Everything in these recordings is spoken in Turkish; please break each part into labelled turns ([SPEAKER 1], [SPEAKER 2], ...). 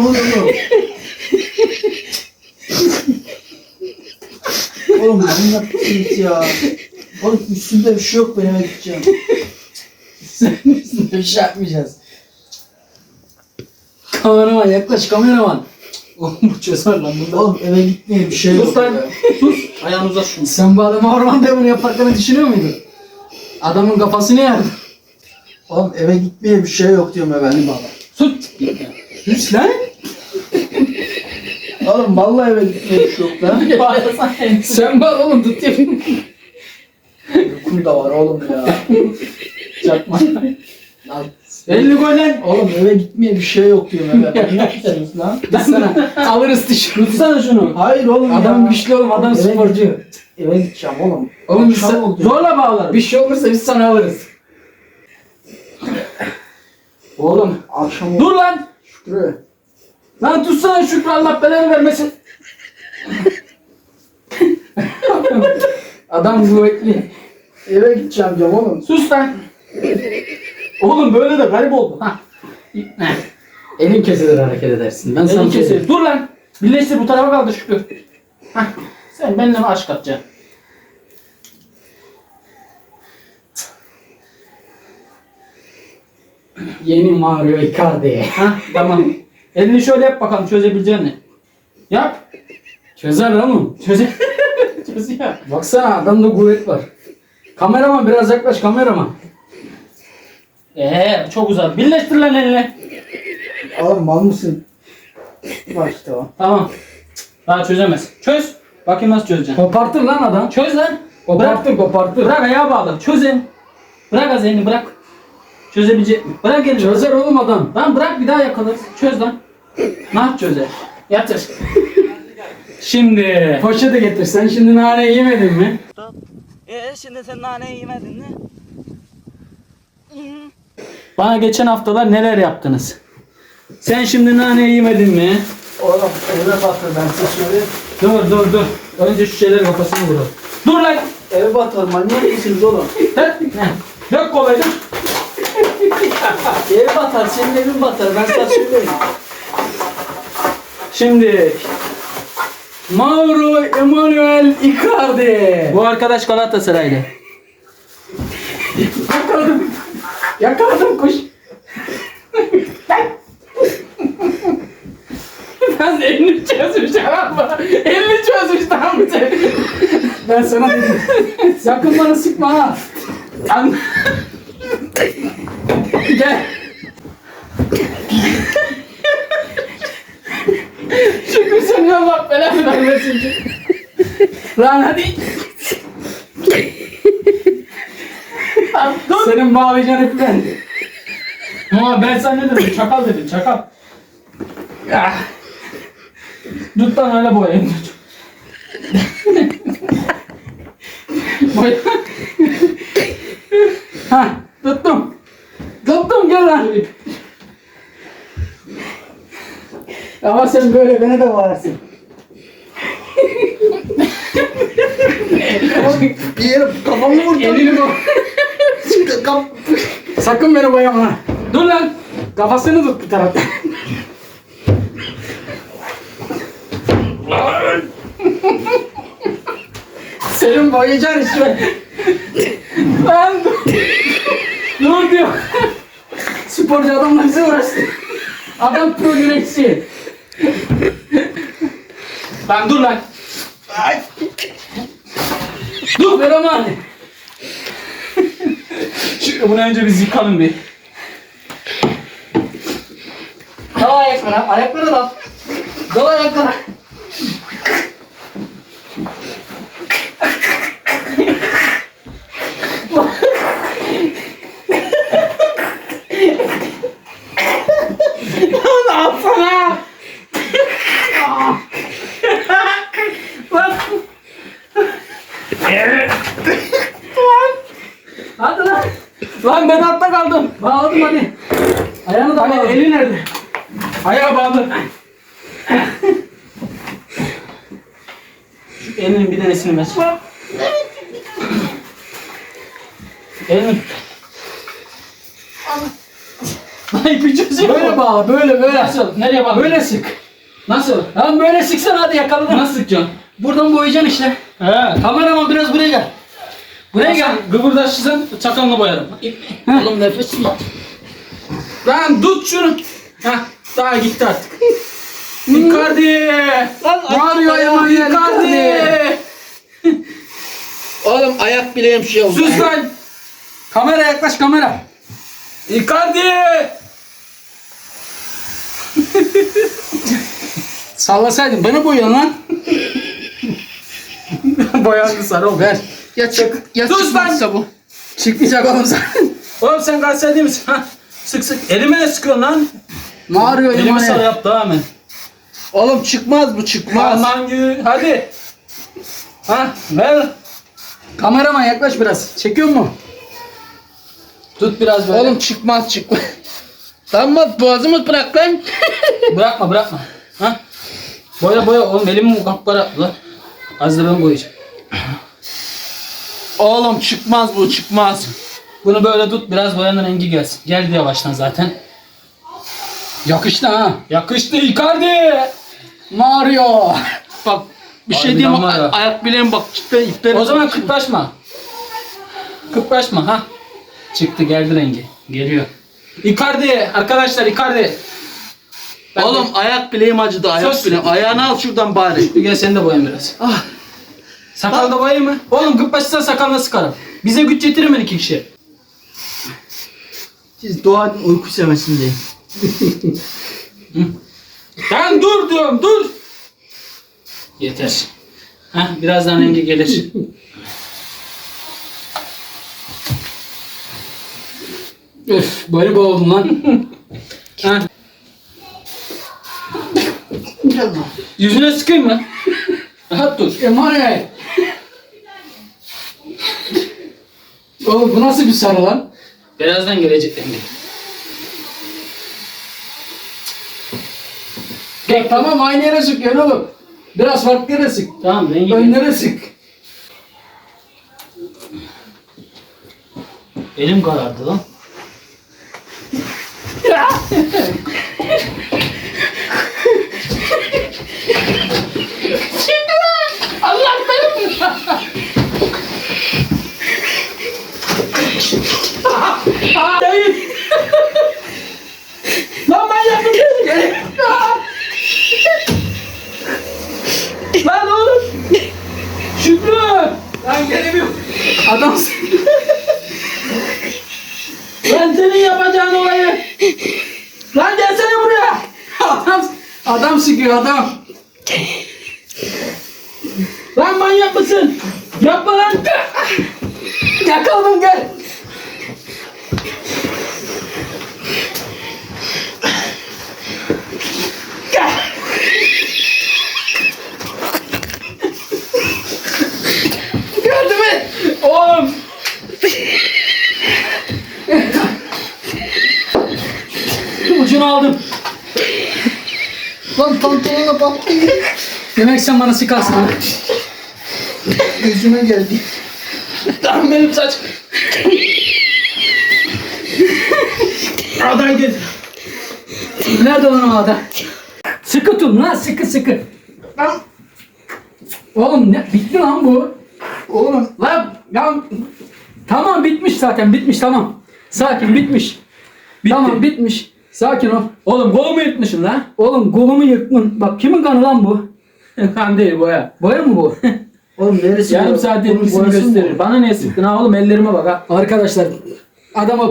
[SPEAKER 1] Ne oluyor? Oğlum manyak mısınız ya? Oğlum üstümde bir şey yok ben eve gideceğim.
[SPEAKER 2] Sen üstünde bir şey yapmayacağız. Kameraman yaklaş kameraman. Oğlum bu çözer lan burada.
[SPEAKER 1] Oğlum eve gitmeye bir şey
[SPEAKER 2] Sus
[SPEAKER 1] yok
[SPEAKER 2] lan.
[SPEAKER 1] ya.
[SPEAKER 2] Sus. Ayağını uzat şunu. Sen bu adamı ormanda bunu yaparken düşünüyor muydun? Adamın kafasını yerdi.
[SPEAKER 1] Oğlum eve gitmeye bir şey yok diyorum eve.
[SPEAKER 2] Baba. Sus. Sus lan.
[SPEAKER 1] Oğlum vallahi eve gitmeye bir şey yok lan.
[SPEAKER 2] Sen bak oğlum tut yapayım.
[SPEAKER 1] Uykum da var oğlum ya.
[SPEAKER 2] Çakma.
[SPEAKER 1] Lan,
[SPEAKER 2] Elini koy lan.
[SPEAKER 1] Oğlum eve gitmeye bir şey yok diyorum eve. Manyak mısınız lan?
[SPEAKER 2] Biz sana alırız tişörtü. Tutsana şunu.
[SPEAKER 1] Hayır oğlum
[SPEAKER 2] Adam
[SPEAKER 1] ya.
[SPEAKER 2] güçlü oğlum adam
[SPEAKER 1] Eve
[SPEAKER 2] sporcu.
[SPEAKER 1] Eve gideceğim oğlum.
[SPEAKER 2] Oğlum biz
[SPEAKER 1] Akşam
[SPEAKER 2] sa-
[SPEAKER 1] oldu.
[SPEAKER 2] zorla bağlar. Bir şey olursa biz sana alırız. Oğlum.
[SPEAKER 1] Akşam oldu.
[SPEAKER 2] Dur lan.
[SPEAKER 1] Şükrü.
[SPEAKER 2] Lan tutsana Şükrü Allah belanı vermesin. Adam kuvvetli.
[SPEAKER 1] Eve gideceğim diyorum oğlum.
[SPEAKER 2] Sus lan. Oğlum böyle de garip oldu. Ha. Elin kesilir hareket edersin. Ben sana
[SPEAKER 3] Elin kesilir. Dur lan. Birleştir bu tarafa kaldı Şükrü. Hah. Sen benimle mi aşk atacaksın?
[SPEAKER 2] Yeni Mario Icardi.
[SPEAKER 3] Hah tamam. Elini şöyle yap bakalım çözebileceğini. Yap.
[SPEAKER 2] Çözer oğlum.
[SPEAKER 3] Çöze. Çöz ya.
[SPEAKER 2] Baksana adamda kuvvet var. Kameraman biraz yaklaş kameraman.
[SPEAKER 3] Ee çok uzak. Birleştir lan elini.
[SPEAKER 1] Oğlum mal mısın? Bak işte o.
[SPEAKER 3] Tamam. Daha çözemez. Çöz. Bakayım nasıl çözeceksin.
[SPEAKER 2] Kopartır lan adam.
[SPEAKER 3] Çöz lan.
[SPEAKER 2] Kopartır kopartır.
[SPEAKER 3] Bırak ayağa bağla. Çöz elini. Bırak az elini bırak. Çözebilecek mi? Bırak elini.
[SPEAKER 2] Çözer oğlum adam.
[SPEAKER 3] Lan bırak bir daha yakalarız. Çöz lan. Ne yap çözer? Yatır. Şimdi.
[SPEAKER 2] Poşete getir. Sen şimdi nane yemedin mi?
[SPEAKER 4] Ee şimdi sen nane yemedin mi?
[SPEAKER 3] Bana geçen haftalar neler yaptınız? Sen şimdi nane yemedin mi?
[SPEAKER 1] Oğlum eve batır ben size söyleyeyim.
[SPEAKER 3] Dur dur dur. Önce şu şeylerin kafasını vuralım. Dur lan.
[SPEAKER 1] Eve batır manyak mısınız oğlum?
[SPEAKER 3] Dök. Dök kolayı dök.
[SPEAKER 1] Eve batar senin evin batar ben sana söyleyeyim.
[SPEAKER 3] Şimdi
[SPEAKER 2] Mauro Emanuel Icardi.
[SPEAKER 3] bu arkadaş Galatasaraylı.
[SPEAKER 2] Yakaladım. Yakaladım kuş.
[SPEAKER 3] Ben elini çözmüş ama. Elini çözmüş tamam mı?
[SPEAKER 2] Ben sana dedim. Sakın bana sıkma ha.
[SPEAKER 3] Gel. Şükrü seni Allah belanı vermesin. Lan hadi. Tamam, dur.
[SPEAKER 2] Senin bağlayacağın ipi ben.
[SPEAKER 3] Ama ben sana ne dedim? Çakal dedim, çakal. Ah. Tut lan öyle boyayayım. tut. Boya.
[SPEAKER 2] Ha, tuttum. Tuttum gel lan. Ama sen böyle beni de bağırsın.
[SPEAKER 1] Bir yere kafamı vurdum.
[SPEAKER 2] Elini bu.
[SPEAKER 1] Kaf-
[SPEAKER 2] Sakın beni boyama. ha. Dur lan. Kafasını tut bir taraftan. Senin boyayacaksın işte. Lan dur. dur diyor. Sporcu adamla bize uğraştı. Adam pro güreşçi. lan dur lan. dur Kameraman.
[SPEAKER 3] Şu, bunu önce biz yıkalım bir.
[SPEAKER 2] Dal ayaklara, ayaklara dal. Dal ayaklara. Lan alsana. Lan. Lan. Hadi lan. Lan ben altta kaldım. Bağladım hadi. Ayağını da
[SPEAKER 3] Hani
[SPEAKER 2] bağladım.
[SPEAKER 3] eli nerede? Ayağa bağlı. Şu elinin bir tanesini ver. Elini. Ay ipi çözüyor.
[SPEAKER 2] Böyle bağla, böyle böyle.
[SPEAKER 3] Nasıl? Nereye bağlı?
[SPEAKER 2] Böyle sık.
[SPEAKER 3] Nasıl?
[SPEAKER 2] Lan böyle sıksan hadi yakaladım.
[SPEAKER 3] Nasıl sıkacaksın?
[SPEAKER 2] Buradan boyayacaksın işte.
[SPEAKER 3] He.
[SPEAKER 2] Kameraman biraz buraya gel. Buraya gel.
[SPEAKER 3] Gıbırdaşırsan çakalını boyarım.
[SPEAKER 2] Oğlum nefes mi?
[SPEAKER 3] Lan tut şunu. Heh, daha gitti artık. Icardi.
[SPEAKER 2] Lan
[SPEAKER 3] Mario
[SPEAKER 2] ayağım
[SPEAKER 3] Icardi.
[SPEAKER 2] Oğlum ayak bileğim şey oldu.
[SPEAKER 3] Sus lan.
[SPEAKER 2] Kamera yaklaş kamera.
[SPEAKER 3] Icardi.
[SPEAKER 2] Sallasaydın beni boyuyorsun lan.
[SPEAKER 3] Boyandı sarı.
[SPEAKER 2] Ver. Ya çık. Ya
[SPEAKER 3] Sus
[SPEAKER 2] çıkmazsa bu. Çıkmayacak oğlum sen.
[SPEAKER 3] Oğlum sen Galatasaray değil misin? Ha? Sık sık. Elime ne sıkıyorsun lan?
[SPEAKER 2] Mario
[SPEAKER 3] Elimi
[SPEAKER 2] Emanuel.
[SPEAKER 3] sarı yap daha hemen.
[SPEAKER 2] Oğlum çıkmaz bu çıkmaz.
[SPEAKER 3] Aman yürü. Hadi. Ha ver.
[SPEAKER 2] Kameraman yaklaş biraz. Çekiyor mu?
[SPEAKER 3] Tut biraz böyle.
[SPEAKER 2] Oğlum çıkmaz çıkmaz. Tamam boğazımı bırak lan.
[SPEAKER 3] Bırakma bırakma. Ha? Boya boya oğlum elimi kapkara lan. Az da ben boyayacağım.
[SPEAKER 2] Oğlum çıkmaz bu çıkmaz.
[SPEAKER 3] Bunu böyle tut biraz boyanın rengi gelsin. Geldi yavaştan zaten.
[SPEAKER 2] Yakıştı ha.
[SPEAKER 3] Yakıştı Icardi.
[SPEAKER 2] Mario. Bak bir şey
[SPEAKER 3] Harbiden
[SPEAKER 2] diyeyim
[SPEAKER 3] var ya.
[SPEAKER 2] Ay- Ayak bileğim bak cidden ipleri.
[SPEAKER 3] O zaman kıpraşma. Kıpraşma ha. Çıktı geldi rengi. Geliyor. Icardi arkadaşlar Icardi. Ben
[SPEAKER 2] Oğlum
[SPEAKER 3] de-
[SPEAKER 2] ayak bileğim acıdı ayak
[SPEAKER 3] Sus.
[SPEAKER 2] bileğim. Ayağını al şuradan bari.
[SPEAKER 3] Gel seni de boyayım biraz.
[SPEAKER 2] Ah.
[SPEAKER 3] Sakal da boyayayım mı? Oğlum kıpraşırsan sakalına sıkarım. Bize güç getirin iki kişi.
[SPEAKER 1] Siz doğanın uyku semesin diye.
[SPEAKER 3] Ben dur diyorum dur. Yeter. Ha birazdan rengi gelir.
[SPEAKER 2] Öf böyle boğuldum lan.
[SPEAKER 3] ha. Yüzüne sıkayım mı? Rahat dur.
[SPEAKER 2] Emanuel. Oğlum bu nasıl bir sarı lan?
[SPEAKER 3] Birazdan gelecek rengi.
[SPEAKER 2] Ya tamam aynı yere sık oğlum. Biraz farklı yere sık.
[SPEAKER 3] Tamam rengi.
[SPEAKER 2] Önlere sık.
[SPEAKER 3] Elim karardı lan.
[SPEAKER 2] Allah benim.
[SPEAKER 3] Hayır. lan ben yaptım. lan oğlum. Şükrü. Lan gelemiyorum.
[SPEAKER 2] Adam
[SPEAKER 3] Lan senin yapacağın olayı. Lan gelsene buraya.
[SPEAKER 2] adam adam sıkıyor adam.
[SPEAKER 3] Lan manyak mısın? Yapma lan.
[SPEAKER 2] Yakaladım gel. Gördün mü?
[SPEAKER 3] Oğlum. Ucunu aldım.
[SPEAKER 2] Lan pantolona bak. Demek sen bana sıkarsın ha.
[SPEAKER 1] Gözüme geldi.
[SPEAKER 3] Tamam benim saç.
[SPEAKER 2] Adayı getir. Nerede lan o ada? Sıkı tut lan sıkı sıkı. Lan. Oğlum ne? Bitti lan bu.
[SPEAKER 1] Oğlum
[SPEAKER 2] Lan lan. Tamam bitmiş zaten bitmiş tamam. Sakin bitmiş. Tamam bitmiş. Sakin ol.
[SPEAKER 3] Oğlum kolumu yırtmışsın lan.
[SPEAKER 2] Oğlum kolumu yırttın. Bak kimin kanı lan bu?
[SPEAKER 3] kan değil boya.
[SPEAKER 2] Boya mı bu?
[SPEAKER 1] oğlum neresi?
[SPEAKER 3] Yarım saat etkisini gösterir. Bana ne sıktın ha oğlum ellerime bak ha.
[SPEAKER 2] Arkadaşlar adama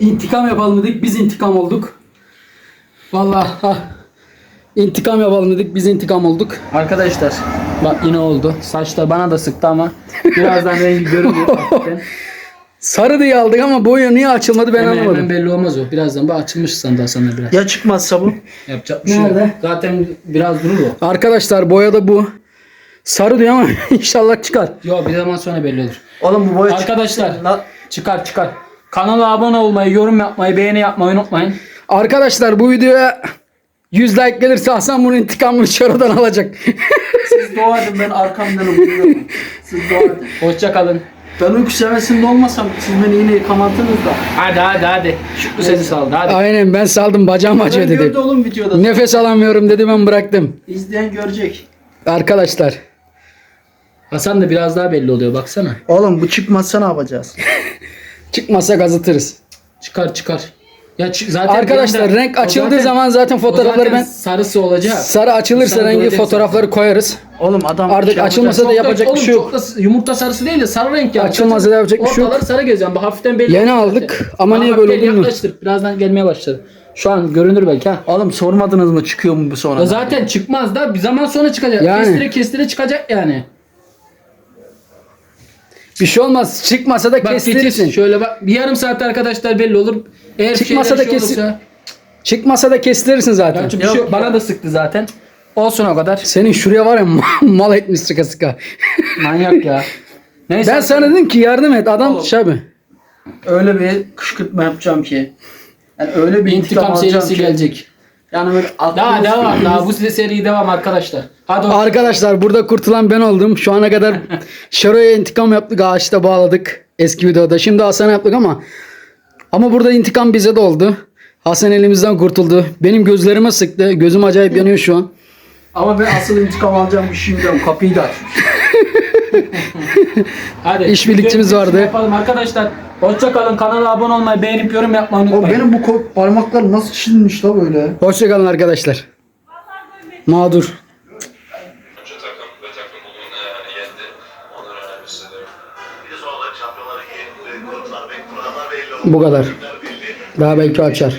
[SPEAKER 2] intikam yapalım dedik biz intikam olduk. Vallahi ha. İntikam yapalım dedik biz intikam olduk.
[SPEAKER 3] Arkadaşlar bak yine oldu. Saçlar bana da sıktı ama birazdan rengi görünüyor.
[SPEAKER 2] Sarı diye aldık ama boya niye açılmadı ben
[SPEAKER 3] Hemen,
[SPEAKER 2] anlamadım.
[SPEAKER 3] hemen belli olmaz o. Birazdan bu açılmış sandı Hasan'la biraz.
[SPEAKER 1] Ya çıkmazsa bu?
[SPEAKER 3] Yapacak bir şey yok.
[SPEAKER 2] Nerede?
[SPEAKER 3] Zaten biraz durur o.
[SPEAKER 2] Arkadaşlar boya da bu. Sarı diyor ama inşallah çıkar.
[SPEAKER 3] Yok bir zaman sonra belli olur.
[SPEAKER 1] Oğlum bu boya
[SPEAKER 3] Arkadaşlar
[SPEAKER 1] La-
[SPEAKER 3] çıkar çıkar. Kanala abone olmayı, yorum yapmayı, beğeni yapmayı unutmayın.
[SPEAKER 2] Arkadaşlar bu videoya 100 like gelirse Hasan bunun intikamını şuradan alacak.
[SPEAKER 1] Siz edin ben arkamdan vuruyorum. Siz edin.
[SPEAKER 3] Hoşça kalın.
[SPEAKER 1] Ben uyku seviyesinde olmasam siz beni yine yıkamadınız da.
[SPEAKER 3] Hadi hadi hadi. Şükrü seni saldı hadi.
[SPEAKER 2] Aynen ben saldım bacağım acıyor dedi.
[SPEAKER 1] gördü oğlum videoda.
[SPEAKER 2] Nefes alamıyorum dedi ben bıraktım.
[SPEAKER 1] İzleyen görecek.
[SPEAKER 2] Arkadaşlar
[SPEAKER 3] Hasan da biraz daha belli oluyor baksana.
[SPEAKER 1] Oğlum bu çıkmazsa ne yapacağız?
[SPEAKER 2] çıkmasa gazıtırız.
[SPEAKER 3] Çıkar çıkar. Ya zaten
[SPEAKER 2] Arkadaşlar
[SPEAKER 3] anda-
[SPEAKER 2] renk
[SPEAKER 3] o
[SPEAKER 2] açıldığı
[SPEAKER 3] zaten-
[SPEAKER 2] zaman zaten
[SPEAKER 3] o
[SPEAKER 2] fotoğrafları
[SPEAKER 3] zaten
[SPEAKER 2] ben
[SPEAKER 3] sarısı olacak.
[SPEAKER 2] sarı açılırsa
[SPEAKER 3] Sarı
[SPEAKER 2] rengi fotoğrafları koyarız.
[SPEAKER 1] Oğlum adam
[SPEAKER 2] Artık
[SPEAKER 1] şey
[SPEAKER 2] açılmasa da yapacak
[SPEAKER 3] oğlum,
[SPEAKER 2] bir şey yok.
[SPEAKER 3] çok da yumurta sarısı değil de sarı renk ya.
[SPEAKER 2] Açılmasa da yapacak bir şey yok.
[SPEAKER 3] Ortaları sarı gezen. Bu hafiften belli.
[SPEAKER 2] Yeni aldık
[SPEAKER 3] zaten.
[SPEAKER 2] ama niye böyle
[SPEAKER 3] gel,
[SPEAKER 2] olduğunu-
[SPEAKER 3] Yaklaştır. Birazdan gelmeye başladı. Şu an görünür belki ha.
[SPEAKER 1] Oğlum sormadınız mı çıkıyor mu bu sonra?
[SPEAKER 3] Ya zaten çıkmaz da bir zaman sonra çıkacak.
[SPEAKER 2] Yani.
[SPEAKER 3] Kestire kestire çıkacak yani.
[SPEAKER 2] Bir şey olmaz. Çıkmasa da
[SPEAKER 3] Bak
[SPEAKER 2] kestirirsin.
[SPEAKER 3] geçir şöyle bak. Bir yarım saat arkadaşlar belli olur. Eğer bir
[SPEAKER 2] Çıkmasa
[SPEAKER 3] şeyler
[SPEAKER 2] da
[SPEAKER 3] şey
[SPEAKER 2] kesin-
[SPEAKER 3] olursa.
[SPEAKER 2] Çıkmasa da kestirirsin zaten.
[SPEAKER 3] Çünkü bir şey yok. Bana da sıktı zaten. Olsun o kadar.
[SPEAKER 2] Senin şuraya var ya mal etmiş sıka sıka.
[SPEAKER 3] Manyak ya. Neyse.
[SPEAKER 2] Ben sana dedim ki yardım et. Adam
[SPEAKER 1] Oğlum.
[SPEAKER 2] şey abi.
[SPEAKER 1] Öyle bir kışkırtma yapacağım ki. Yani öyle bir intikam,
[SPEAKER 3] intikam
[SPEAKER 1] alacağım
[SPEAKER 3] serisi
[SPEAKER 1] ki.
[SPEAKER 3] gelecek.
[SPEAKER 1] Yani böyle
[SPEAKER 3] Daha devam. Daha bu seri devam arkadaşlar. Hadi o-
[SPEAKER 2] Arkadaşlar burada kurtulan ben oldum. Şu ana kadar Şaro'ya intikam yaptık. Ağaçta bağladık. Eski videoda. Şimdi Hasan'a yaptık ama ama burada intikam bize de oldu. Hasan elimizden kurtuldu. Benim gözlerime sıktı. Gözüm acayip yanıyor şu an.
[SPEAKER 1] Ama ben asıl intikam alacağım bir şey biliyorum. Kapıyı da açmış.
[SPEAKER 3] Hadi.
[SPEAKER 2] İşbirlikçimiz
[SPEAKER 3] Videoyu
[SPEAKER 2] vardı.
[SPEAKER 3] Yapalım arkadaşlar. Hoşça kalın. Kanala abone olmayı, beğenip yorum yapmayı
[SPEAKER 1] O
[SPEAKER 3] unutmayın.
[SPEAKER 1] benim bu ko- parmaklar nasıl çizilmiş la böyle?
[SPEAKER 2] Hoşçakalın arkadaşlar. Mağdur.
[SPEAKER 5] Önce takım ve takım olduğunu yani yendi. Ondan önemlisi de
[SPEAKER 6] Bir de sonra Şampiyonlar Ligi gruplar ve kurallar belli oldu.
[SPEAKER 2] Bu kadar.
[SPEAKER 6] Belli.
[SPEAKER 2] Daha belki açar.